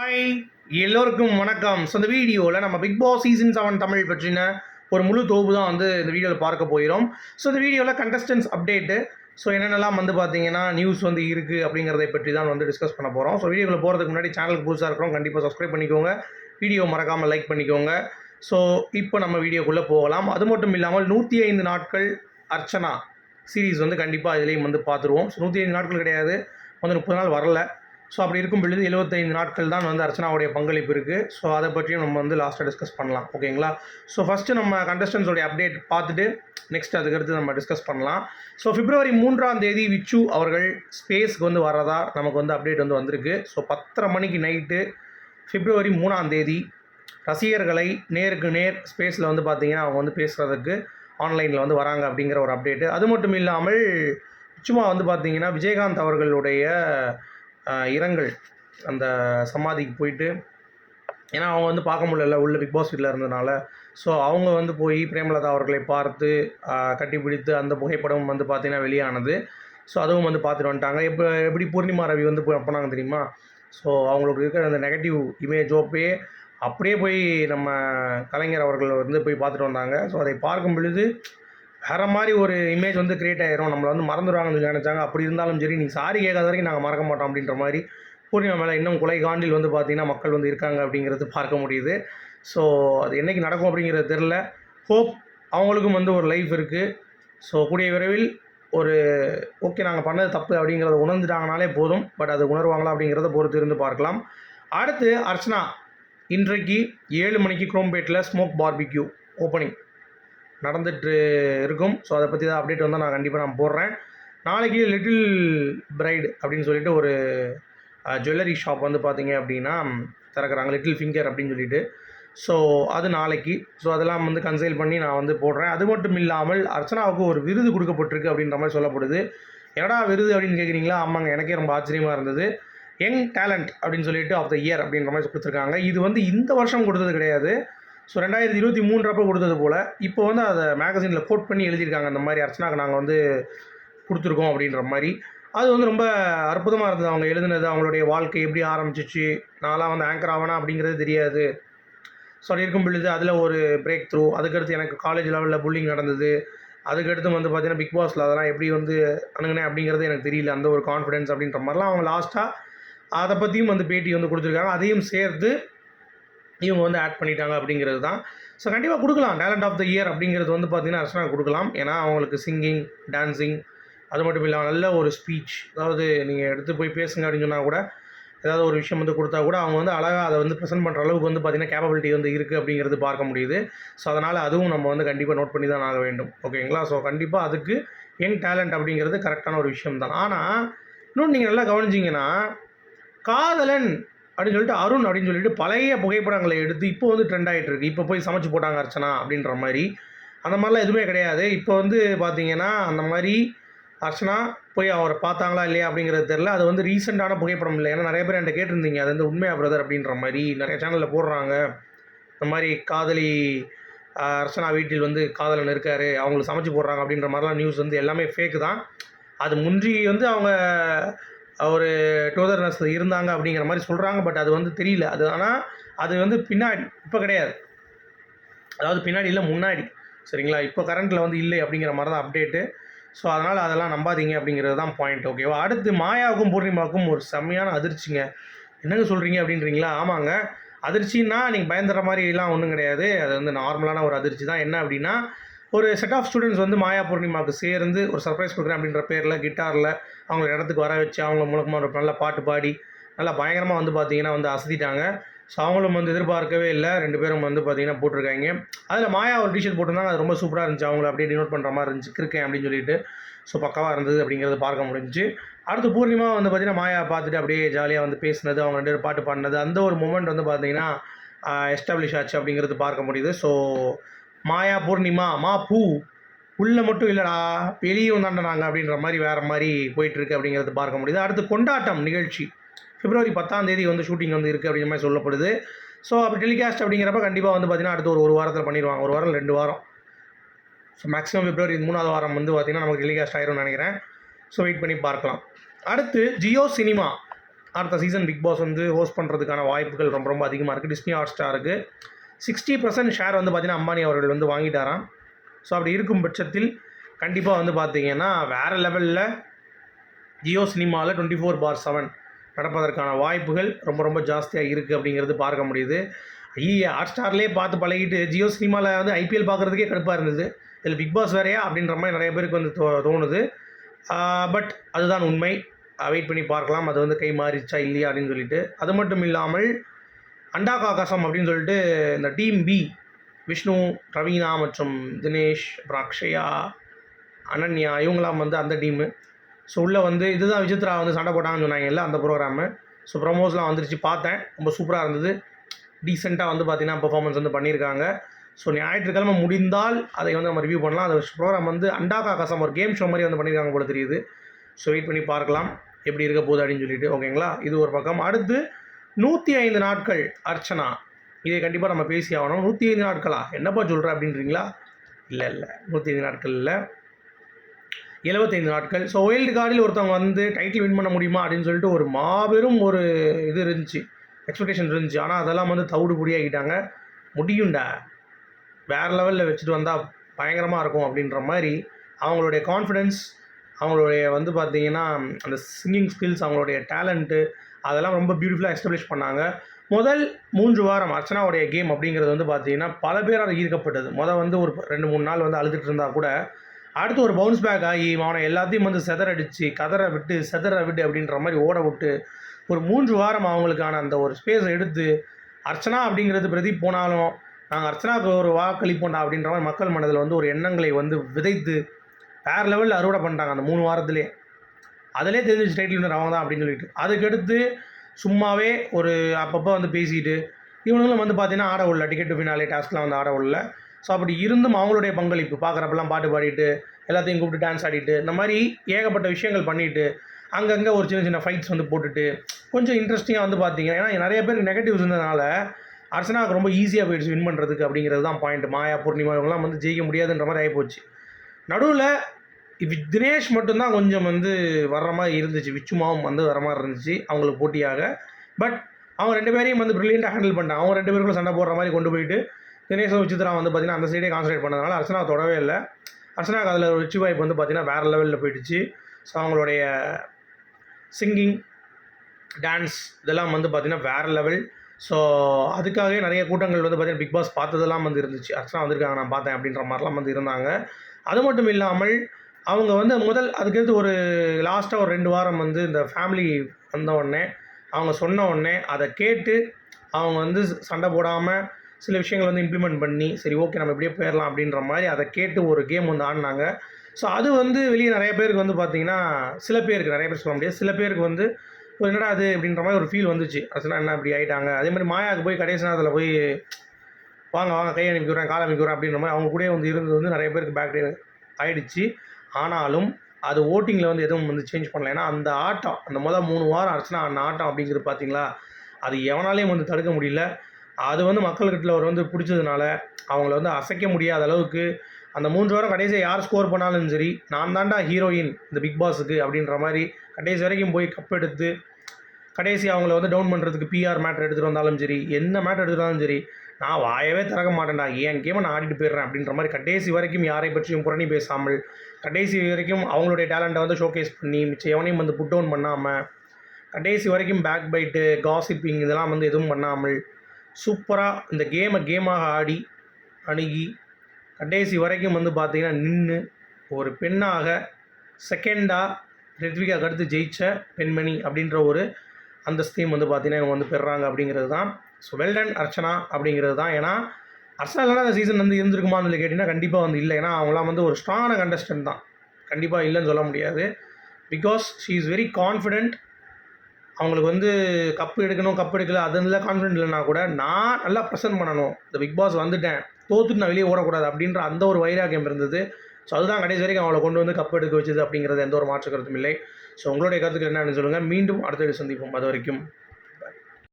Hi எல்லோருக்கும் வணக்கம். So இந்த வீடியோவில் நம்ம Bigg Boss season seven Tamil பற்றின ஒரு முழு தொகுப்பு தான் வந்து இந்த வீடியோவில் பார்க்க போயிடும் ஸோ இந்த வீடியோவில் கண்டஸ்டன்ஸ் அப்டேட்டு ஸோ என்னென்னலாம் வந்து பார்த்தீங்கன்னா நியூஸ் வந்து இருக்குது அப்படிங்கிறதை பற்றி தான் வந்து டிஸ்கஸ் பண்ண போகிறோம் ஸோ வீடியோவில் போகிறதுக்கு முன்னாடி சேனலுக்கு புதுசாக இருக்கிறோம் கண்டிப்பாக சப்ஸ்கிரைப் பண்ணிக்கோங்க. வீடியோ மறக்காமல் லைக் பண்ணிக்கோங்க. ஸோ இப்போ நம்ம வீடியோக்குள்ளே போகலாம். அது மட்டும் இல்லாமல் நூற்றி ஐந்து நாட்கள் அர்ச்சனா சீரிஸ் வந்து கண்டிப்பாக இதுலேயும் வந்து பார்த்துருவோம் ஸோ நூற்றி ஐந்து நாட்கள் கிடையாது. வந்து முப்பது நாள் வரல. ஸோ அப்படி இருக்கும் பொழுது எழுபத்தைந்து நாட்கள் தான் வந்து அர்ச்சனாவுடைய பங்களிப்பு இருக்குது ஸோ அதை பற்றியும் நம்ம வந்து லாஸ்ட்டாக டிஸ்கஸ் பண்ணலாம். ஓகேங்களா ஸோ ஃபஸ்ட்டு நம்ம கண்டஸ்டன்ஸோடைய அப்டேட் பார்த்துட்டு நெக்ஸ்ட் அதுக்கடுத்து நம்ம டிஸ்கஸ் பண்ணலாம். ஸோ பிப்ரவரி மூன்றாம் தேதி விச்சு அவர்கள் ஸ்பேஸ்க்கு வந்து வரதா நமக்கு வந்து அப்டேட் வந்து வந்திருக்கு. ஸோ பத்தரை மணிக்கு நைட்டு பிப்ரவரி மூணாம் தேதி ரசிகர்களை நேருக்கு நேர் ஸ்பேஸில் வந்து பார்த்திங்கன்னா அவங்க வந்து பேசுகிறதுக்கு ஆன்லைனில் வந்து வராங்க அப்படிங்கிற ஒரு அப்டேட்டு அது மட்டும் இல்லாமல் சும்மா வந்து பார்த்திங்கன்னா விஜயகாந்த் அவர்களுடைய இரங்கல். அந்த சமாதிக்கு போயிட்டு ஏன்னா அவங்க வந்து பார்க்க முடியல உள்ள பிக் பாஸ் வீட்டில் இருந்ததுனால. ஸோ அவங்க வந்து போய் பிரேமலதா அவர்களை பார்த்து கட்டிப்பிடித்து அந்த புகைப்படம் வந்து பார்த்தீங்கன்னா வெளியானது. ஸோ அதுவும் வந்து பார்த்துட்டு வந்துட்டாங்க. இப்போ எப்படி பூர்ணிமா ரவி வந்து போ- தெரியுமா? ஸோ அவங்களுக்கு இருக்கிற அந்த நெகட்டிவ் இமேஜோப்பே அப்படியே போய் நம்ம கலைஞர் அவர்கள் வந்து போய் பார்த்துட்டு வந்தாங்க. ஸோ அதை பார்க்கும் பொழுது வேற மாதிரி ஒரு இமேஜ் வந்து கிரியேட் ஆயிரும். நம்மளை வந்து மறந்துடுவாங்கன்னு சொல்லி நினச்சாங்க. அப்படி இருந்தாலும் சரி நீங்கள் சாரி கேட்காத வரைக்கும் நாங்கள் மறக்க மாட்டோம் அப்படின்ற மாதிரி பூர்ணிமா மேலே இன்னும் குலை காண்டில் வந்து பார்த்தீங்கன்னா மக்கள் வந்து இருக்காங்க அப்படிங்கிறது பார்க்க முடியுது. ஸோ அது என்னைக்கு நடக்கும் அப்படிங்கிறது தெரில ஹோப் அவங்களுக்கும் வந்து ஒரு லைஃப் இருக்குது ஸோ கூடிய விரைவில் ஒரு ஓகே நாங்கள் பண்ணது தப்பு அப்படிங்கிறத உணர்ந்துட்டாங்கனாலே போதும். பட் அது உணர்வாங்களா அப்படிங்கிறத பொறுத்து இருந்து பார்க்கலாம். அடுத்து அர்ச்சனா இன்றைக்கு ஏழு மணிக்கு குரோம்பேட்டில் ஸ்மோக் பார்பிக்யூ ஓப்பனிங் நடந்துட்டு இருக்கும். ஸோ அதை பற்றி தான் அப்டேட் வந்தால் நான் கண்டிப்பாக நான் போடுறேன். நாளைக்கு லிட்டில் பிரைடு அப்படின்னு சொல்லிட்டு ஒரு ஜுவல்லரி ஷாப் வந்து பார்த்தீங்க அப்படின்னா திறக்கிறாங்க. லிட்டில் ஃபிங்கர் அப்படின்னு சொல்லிட்டு. ஸோ அது நாளைக்கு. ஸோ அதெல்லாம் வந்து கன்சைல் பண்ணி நான் வந்து போடுறேன். அது மட்டும் இல்லாமல் அர்ச்சனாவுக்கு ஒரு விருது கொடுக்கப்பட்டிருக்கு அப்படின்ற மாதிரி சொல்லப்படுது. என்னடா விருது அப்படின்னு கேட்குறீங்களா ஆமாங்க. எனக்கே ரொம்ப ஆச்சரியமாக இருந்தது. யங் டேலண்ட் அப்படின்னு சொல்லிட்டு ஆஃப் த இயர் அப்படின்ற மாதிரி கொடுத்துருக்காங்க. இது வந்து இந்த வருஷம் கொடுத்தது கிடையாது. ஸோ ரெண்டாயிரத்தி இருபத்தி மூன்றப்போ கொடுத்தது போல் இப்போ வந்து அதை மேகசினில் கோட் பண்ணி எழுதியிருக்காங்க. அந்த மாதிரி அர்ச்சனாக்கு நாங்கள் வந்து கொடுத்துருக்கோம் அப்படின்ற மாதிரி. அது வந்து ரொம்ப அற்புதமாக இருந்தது. அவங்க எழுதுனது அவங்களுடைய வாழ்க்கை எப்படி ஆரம்பிச்சிச்சு நான்லாம் வந்து ஆங்கர் ஆவனா அப்படிங்கிறது தெரியாது. ஸோ அப்படி இருக்கும் பொழுது அதில் ஒரு பிரேக் த்ரூ அதுக்கடுத்து எனக்கு காலேஜ் லெவலில் புல்லிங் நடந்தது. அதுக்கடுத்து வந்து பார்த்தீங்கன்னா பிக் பாஸில் அதெல்லாம் எப்படி வந்து அணுகுனேன் அப்படிங்கிறது எனக்கு தெரியல. அந்த ஒரு கான்ஃபிடென்ஸ் அப்படின்ற மாதிரிலாம் அவங்க லாஸ்ட்டாக அதை பற்றியும் வந்து பேட்டி வந்து கொடுத்துருக்காங்க. அதையும் சேர்த்து இவங்க வந்து ஆட் பண்ணிட்டாங்க அப்படிங்கிறது தான். ஸோ கண்டிப்பாக கொடுக்கலாம். டேலண்ட் ஆஃப் த இயர் அப்படிங்கிறது வந்து பார்த்தீங்கன்னா அர்ச்சனா கொடுக்கலாம். ஏன்னா அவங்களுக்கு சிங்கிங் டான்சிங் அது மட்டும் இல்லாமல் நல்ல ஒரு ஸ்பீச் அதாவது நீங்கள் எடுத்து போய் பேசுங்க அப்படின்னு சொன்னால் கூட ஏதாவது ஒரு விஷயம் வந்து கொடுத்தா கூட அவங்க வந்து அழகாக அதை வந்து ப்ரெசென்ட் பண்ணுற அளவுக்கு வந்து பார்த்தீங்கன்னா கேப்பபிலிட்டி வந்து இருக்குது அப்படிங்கிறது பார்க்க முடியுது. ஸோ அதனால் அதுவும் நம்ம வந்து கண்டிப்பாக நோட் பண்ணி தான் ஆக வேண்டும். ஓகேங்களா ஸோ கண்டிப்பாக அதுக்கு யங் டேலண்ட் அப்படிங்கிறது கரெக்டான ஒரு விஷயம் தான். ஆனால் இன்னொன்று நீங்கள் நல்லா கவனிச்சிங்கன்னா காதலன் அப்படின்னு சொல்லிட்டு அருண் அப்படின்னு சொல்லிட்டு பழைய புகைப்படங்களை எடுத்து இப்போ வந்து ட்ரெண்ட் ஆகிட்டு இருக்கு. இப்போ போய் சமைச்சு போட்டாங்க அர்ச்சனா அப்படின்ற மாதிரி. அந்த மாதிரிலாம் எதுவுமே கிடையாது. இப்போ வந்து பார்த்தீங்கன்னா அந்த மாதிரி அர்ச்சனா போய் அவரை பார்த்தாங்களா இல்லையா அப்படிங்கிறது தெரில அது வந்து ரீசெண்டான புகைப்படம் இல்லை. ஏன்னா நிறைய பேர் என்கிட்ட கேட்டிருந்தீங்க. அது வந்து உண்மையா பிரதர் அப்படின்ற மாதிரி நிறைய சேனலில் போடுறாங்க. இந்த மாதிரி காதலி அர்ச்சனா வீட்டில் வந்து காதலன் இருக்காரு. அவங்களுக்கு சமைச்சு போடுறாங்க அப்படின்ற மாதிரிலாம் நியூஸ் வந்து எல்லாமே ஃபேக்கு தான். அது முன்றி வந்து அவங்க ஒரு டோதர்னஸ் இருந்தாங்க அப்படிங்கிற மாதிரி சொல்கிறாங்க பட் அது வந்து தெரியல. அது ஆனால் அது வந்து பின்னாடி இப்போ கிடையாது. அதாவது பின்னாடி இல்லை முன்னாடி. சரிங்களா? இப்போ கரண்ட்டில் வந்து இல்லை அப்படிங்கிற மாதிரி தான் அப்டேட்டு ஸோ அதனால் அதெல்லாம் நம்பாதீங்க அப்படிங்கிறது தான் பாயிண்ட் ஓகேவா அடுத்து மாயாவுக்கும் பூர்ணிமாவுக்கும் ஒரு செம்மையான அதிர்ச்சிங்க. என்னங்க சொல்கிறீங்க அப்படின்றீங்களா? ஆமாங்க. அதிர்ச்சின்னா நீங்கள் பயந்துற மாதிரிலாம் ஒன்றும் கிடையாது. அது வந்து நார்மலான ஒரு அதிர்ச்சி தான். என்ன அப்படின்னா ஒரு செட் ஆஃப் ஸ்டூடெண்ட்ஸ் வந்து மாயா பூர்ணிமாவுக்கு சேர்ந்து ஒரு சர்ப்ரைஸ் கொடுக்குறேன் அப்படின்ற பேரில் கிட்டாரில் அவங்கள இடத்துக்கு வர வச்சு அவங்க மூலமாக ஒரு நல்ல பாட்டு பாடி நல்லா பயங்கரமாக வந்து பார்த்தீங்கன்னா வந்து அசதிட்டாங்க ஸோ அவங்களும் வந்து எதிர்பார்க்கவே இல்லை. ரெண்டு பேரும் வந்து பார்த்திங்கன்னா போட்டிருக்காங்க. அதில் மாயா ஒரு டிஷர்ட் போட்டிருந்தாங்க. அது ரொம்ப சூப்பராக இருந்துச்சு. அவங்கள அப்படியே டினோட் பண்ணுற மாதிரி இருந்துச்சு. இருக்கேன் அப்படின்னு சொல்லிட்டு. ஸோ பக்காவாக இருந்தது அப்படிங்கிறது பார்க்க முடிஞ்சிச்சு. அடுத்து பூர்ணிமா வந்து பார்த்தீங்கன்னா மாயா பார்த்துட்டு அப்படியே ஜாலியாக வந்து பேசினது அவங்க ரெண்டு பேரும் பாட்டு பாடினது. அந்த ஒரு மூமெண்ட் வந்து பார்த்திங்கன்னா எஸ்டாப்ளிஷ் ஆச்சு அப்படிங்கிறது பார்க்க முடியுது. ஸோ மாயா பூர்ணிமா மா பூ. உள்ளே மட்டும் இல்லைடா வெளியும் தாண்டனாங்க அப்படின்ற மாதிரி வேறு மாதிரி போயிட்டுருக்கு அப்படிங்கிறது பார்க்க முடியுது. அடுத்து கொண்டாட்டம் நிகழ்ச்சி. பிப்ரவரி பத்தாம் தேதி வந்து ஷூட்டிங் வந்து இருக்குது அப்படிங்கிற மாதிரி சொல்லப்படுது. ஸோ அப்படி டெலிகாஸ்ட் அப்படிங்கிறப்ப கண்டிப்பாக வந்து பார்த்திங்கன்னா அடுத்து ஒரு ஒரு வாரத்தில் பண்ணிடுவாங்க. ஒரு வாரம் ரெண்டு வாரம். ஸோ மேக்ஸிமம் பிப்ரவரி மூணாவது வாரம் வந்து பார்த்திங்கன்னா நமக்கு டெலிகாஸ்ட் ஆயிரும்னு நினைக்கிறேன். ஸோ வெயிட் பண்ணி பார்க்கலாம். அடுத்து ஜியோ சினிமா. அடுத்த சீசன் பிக் பாஸ் வந்து ஹோஸ்ட் பண்ணுறதுக்கான வாய்ப்புகள் ரொம்ப ரொம்ப அதிகமாக இருக்குது டிஸ்னி ஹாட் ஸ்டாருக்கு சிக்ஸ்டி பர்சன்ட் ஷேர் வந்து பார்த்திங்கன்னா அம்பானி அவர்கள் வந்து வாங்கிட்டாராம். ஸோ அப்படி இருக்கும் பட்சத்தில் கண்டிப்பாக வந்து பார்த்தீங்கன்னா வேறு லெவலில் ஜியோ சினிமாவில் டுவெண்ட்டி ஃபோர் பார் செவன் நடப்பதற்கான வாய்ப்புகள் ரொம்ப ரொம்ப ஜாஸ்தியாக இருக்குது அப்படிங்கிறது பார்க்க முடியுது. ஐய ஹாட் ஸ்டார்லேயே பார்த்து பழகிட்டு ஜியோ சினிமாவில் வந்து ஐபிஎல் பார்க்குறதுக்கே கடுப்பாக இருந்தது. இதில் பிக் பாஸ் வேறையா அப்படின்ற மாதிரி நிறைய பேருக்கு வந்து தோ தோணுது. பட் அதுதான் உண்மை. வெயிட் பண்ணி பார்க்கலாம். அது வந்து கை மாறிச்சா இல்லையா அப்படின்னு சொல்லிட்டு. அது மட்டும் இல்லாமல் அண்டா காகாசம் அப்படின்னு சொல்லிட்டு இந்த டீம் பி விஷ்ணு ரவீனா மற்றும் தினேஷ் அப்புறம் அக்ஷயா அனன்யா இவங்களாம் வந்து அந்த டீமு ஸோ உள்ளே வந்து இதுதான் விசித்ரா வந்து சண்டை போட்டாங்கன்னு சொன்னாங்கல்ல அந்த ப்ரோக்ராமு ஸோ ப்ரமோஸ்லாம் வந்துருச்சு. பார்த்தேன். ரொம்ப சூப்பராக இருந்தது. டீசெண்டாக வந்து பார்த்தீங்கன்னா பெர்ஃபார்மன்ஸ் வந்து பண்ணியிருக்காங்க. ஸோ ஞாயிற்றுக்கிழமை முடிந்தால் அதை வந்து நம்ம ரிவ்யூ பண்ணலாம். அந்த ப்ரோக்ராம் வந்து அண்டா காகாசம் ஒரு கேம் ஷோ மாதிரி வந்து பண்ணியிருக்காங்க போல தெரியுது. ஸோ வெயிட் பண்ணி பார்க்கலாம். எப்படி இருக்க போகுது அப்படின்னு சொல்லிட்டு. ஓகேங்களா இது ஒரு பக்கம். அடுத்து நூற்றி ஐந்து நாட்கள் அர்ச்சனா. இதை கண்டிப்பாக நம்ம பேசி ஆகணும். நூற்றி ஐந்து நாட்களா? என்னப்பா சொல்கிற அப்படின்றீங்களா? இல்லை இல்லை. நூற்றி ஐந்து நாட்கள் இல்லை. எழுபத்தைந்து நாட்கள். ஸோ ஒயில்டு கார்டில் ஒருத்தவங்க வந்து டைட்டில் வின் பண்ண முடியுமா அப்படின்னு சொல்லிட்டு ஒரு மாபெரும் ஒரு இது இருந்துச்சு. எக்ஸ்பெக்டேஷன் இருந்துச்சு. ஆனால் அதெல்லாம் வந்து தவிடு பொடியாகிட்டாங்க முடியும்டா. வேறு லெவலில் வச்சுட்டு வந்தால் பயங்கரமாக இருக்கும் அப்படின்ற மாதிரி அவங்களுடைய கான்ஃபிடென்ஸ் அவங்களுடைய வந்து பார்த்திங்கன்னா அந்த சிங்கிங் ஸ்கில்ஸ் அவங்களுடைய டேலண்ட்டு அதெல்லாம் ரொம்ப பியூட்டிஃபுல்லாக எஸ்டாப்ளிஷ் பண்ணாங்க. முதல் மூன்று வாரம் அர்ச்சனாவுடைய கேம் அப்படிங்கிறது வந்து பார்த்தீங்கன்னா பல பேரால் ஈர்க்கப்பட்டது. முதல் வந்து ஒரு ரெண்டு மூணு நாள் வந்து அழுதுட்டு இருந்தால் கூட அடுத்து ஒரு பவுன்ஸ் பேக் ஆகி அவனை எல்லாத்தையும் வந்து செதறடிச்சு கதற விட்டு செதற விட்டு அப்படின்ற மாதிரி ஓட விட்டு ஒரு மூன்று வாரம் அவங்களுக்கான அந்த ஒரு ஸ்பேஸை எடுத்து அர்ச்சனா அப்படிங்கிறது பிரதி போனாலும் நாங்கள் அர்ச்சனாவுக்கு ஒரு வாக்களிப்போண்டா அப்படின்ற மாதிரி மக்கள் மனதில் வந்து ஒரு எண்ணங்களை வந்து விதைத்து வேறு லெவலில் அறுவடை பண்ணிட்டாங்க அந்த மூணு வாரத்திலே. அதிலே தெரிஞ்சு டைட்டில் வினர் அவங்க தான் அப்படின்னு சொல்லிட்டு. அதுக்கடுத்து சும்மாவே ஒரு அப்பப்போ வந்து பேசிட்டு இவனுங்களும் வந்து பார்த்தீங்கன்னா ஆட விடல டிக்கெட் ஃபினாலே டாஸ்க்லாம் வந்து ஆட விடல ஸோ அப்படி இருந்தும் அவங்களுடைய பங்களிப்பு பார்க்குறப்பெல்லாம் பாட்டு பாடிட்டு எல்லாத்தையும் கூப்பிட்டு டான்ஸ் ஆடிட்டு இந்த மாதிரி ஏகப்பட்ட விஷயங்கள் பண்ணிட்டு அங்கங்கே ஒரு சின்ன சின்ன ஃபைட்ஸ் வந்து போட்டுட்டு கொஞ்சம் இன்ட்ரெஸ்டிங்காக வந்து பார்த்தீங்கன்னா ஏன்னா நிறைய பேருக்கு நெகட்டிவ்ஸ் இருந்ததுனால அர்ச்சனாவுக்கு ரொம்ப ஈஸியாக போயிடுச்சு வின் பண்ணுறதுக்கு அப்படிங்கிறது தான் பாயிண்ட் மாயா பூர்ணிமா இவங்கலாம் வந்து ஜெயிக்க முடியாதுன்ற மாதிரி ஆகிப்போச்சு நடுவில் தினேஷ் மட்டும்தான் கொஞ்சம் வந்து வர்ற மாதிரி இருந்துச்சு. விச்சுமாவும் வந்து வர மாதிரி இருந்துச்சு அவங்களுக்கு போட்டியாக. பட் அவங்க ரெண்டு பேரையும் வந்து ப்ரில்லியண்ட்டாக ஹேண்டில் பண்ணிட்டாங்க. அவங்க ரெண்டு பேருக்குள்ள சண்டை போடுற மாதிரி கொண்டு போயிட்டு தினேஷும் விசித்ரா வந்து பார்த்தீங்கன்னா அந்த சைடே கான்சன்ட்ரேட் பண்ணதுனால அர்ச்சனா தொடவே இல்லை. அர்ச்சனாவுக்கு அதில் ஒரு வெற்றி வாய்ப்பு வந்து பார்த்தீங்கன்னா வேறு லெவலில் போயிடுச்சு. ஸோ அவங்களுடைய சிங்கிங் டான்ஸ் இதெல்லாம் வந்து பார்த்திங்கன்னா வேறு லெவல் ஸோ அதுக்காகவே நிறைய கூட்டங்கள் வந்து பார்த்திங்கன்னா பிக் பாஸ் பார்த்ததெல்லாம் வந்து இருந்துச்சு. அர்ச்சனா வந்திருக்காங்க நான் பார்த்தேன் அப்படின்ற மாதிரிலாம் வந்து இருந்தாங்க. அது மட்டும் இல்லாமல் அவங்க வந்து முதல் அதுக்கடுத்து ஒரு லாஸ்ட்டாக ஒரு ரெண்டு வாரம் வந்து இந்த ஃபேமிலி வந்த உடனே அவங்க சொன்ன உடனே அதை கேட்டு அவங்க வந்து சண்டை போடாமல் சில விஷயங்கள் வந்து இம்ப்ளிமெண்ட் பண்ணி சரி ஓகே நம்ம இப்படியே போயிடலாம் அப்படின்ற மாதிரி அதை கேட்டு ஒரு கேம் வந்து ஆடினாங்க. ஸோ அது வந்து வெளியே நிறைய பேருக்கு வந்து பார்த்தீங்கன்னா சில பேருக்கு நிறைய பேர் சொல்ல முடியாது சில பேருக்கு வந்து ஒரு என்னடா அது அப்படின்ற மாதிரி ஒரு ஃபீல் வந்துச்சு. அர்ச்சனா என்ன அப்படி ஆகிட்டாங்க அதே மாதிரி மாயாவுக்கு போய் கடைசி நேரத்தில் போய் வாங்க வாங்க கை அனுப்பி விட்றேன் கால் அனுப்பி விட்றேன் அப்படின்ற மாதிரி அவங்க கூட வந்து இருந்தது வந்து நிறைய பேருக்கு பேக் ஆயிடுச்சு. ஆனாலும் அது ஓட்டிங்கில் வந்து எதுவும் வந்து சேஞ்ச் பண்ணல. ஏன்னா அந்த ஆட்டம் அந்த முதல் மூணு வாரம் ஆச்சுன்னா அந்த ஆட்டம் அப்படிங்கிறது பார்த்தீங்களா அது எவனாலையும் வந்து தடுக்க முடியல. அது வந்து மக்கள்கிட்ட அவர் வந்து பிடிச்சதுனால அவங்கள வந்து அசைக்க முடியாத அளவுக்கு அந்த மூன்று வாரம் கடைசியாக யார் ஸ்கோர் பண்ணாலும் சரி நான் தாண்டா ஹீரோயின் இந்த பிக் பாஸுக்கு அப்படின்ற மாதிரி கடைசி வரைக்கும் போய் கப் எடுத்து கடைசி அவங்கள வந்து டவுன் பண்ணுறதுக்கு பிஆர் மேட்ரு எடுத்துகிட்டு வந்தாலும் சரி என்ன மேட்ரு எடுத்துகிட்டு வந்தாலும் சரி நான் வாயவே திறக்க மாட்டேன்டா. என் கேமை நான் ஆடிட்டு போயிடுறேன் அப்படின்ற மாதிரி கடைசி வரைக்கும் யாரை பற்றியும் புரணி பேசாமல் கடைசி வரைக்கும் அவங்களுடைய டேலண்ட்டை வந்து ஷோகேஸ் பண்ணி மிச்சம் எவனையும் வந்து புட் டவுன் பண்ணாமல் கடைசி வரைக்கும் பேக் பைட்டு காசிப்பிங் இதெல்லாம் வந்து எதுவும் பண்ணாமல் சூப்பராக இந்த கேமை கேமாக ஆடி அணுகி கடைசி வரைக்கும் வந்து பார்த்திங்கன்னா நின்று ஒரு பெண்ணாக செகண்டாக ரித்விகா அடுத்து ஜெயித்த பெண்மணி அப்படின்ற ஒரு அந்தஸ்தையும் வந்து பார்த்திங்கன்னா இவங்க வந்து பெறுறாங்க அப்படிங்கிறது தான் ஸோ வெல்டன் அர்ச்சனா அப்படிங்கிறது தான். ஏன்னா அர்ச்சனா அந்த சீசன் வந்து இருந்திருக்குமான்னு சொல்லி கேட்டிங்கன்னா கண்டிப்பாக வந்து இல்லை. ஏன்னா அவங்களாம் வந்து ஒரு ஸ்ட்ராங்கான கண்டஸ்டன்ட் தான். கண்டிப்பாக இல்லைன்னு சொல்ல முடியாது. Because she is very confident அவங்களுக்கு வந்து கப்பு எடுக்கணும் கப் எடுக்கல அதில் கான்ஃபிடென்ட் இல்லைனா கூட நான் நல்லா ப்ரெசென்ட் பண்ணணும். இந்த பிக் பாஸ் வந்துட்டேன். தோத்துட்டு நான் வெளியே ஓடக்கூடாது அப்படின்ற அந்த ஒரு வைராக்கியம் இருந்தது. ஸோ அதுதான் கடைசி வரைக்கும் அவளை கொண்டு வந்து கப் எடுக்க வச்சது அப்படிங்கிறது எந்த ஒரு மாற்று கருத்தும் இல்லை. ஸோ உங்களுடைய கருத்துக்கள் என்னன்னு சொல்லுங்கள் மீண்டும் அடுத்த சந்திப்போம். அது வரைக்கும்.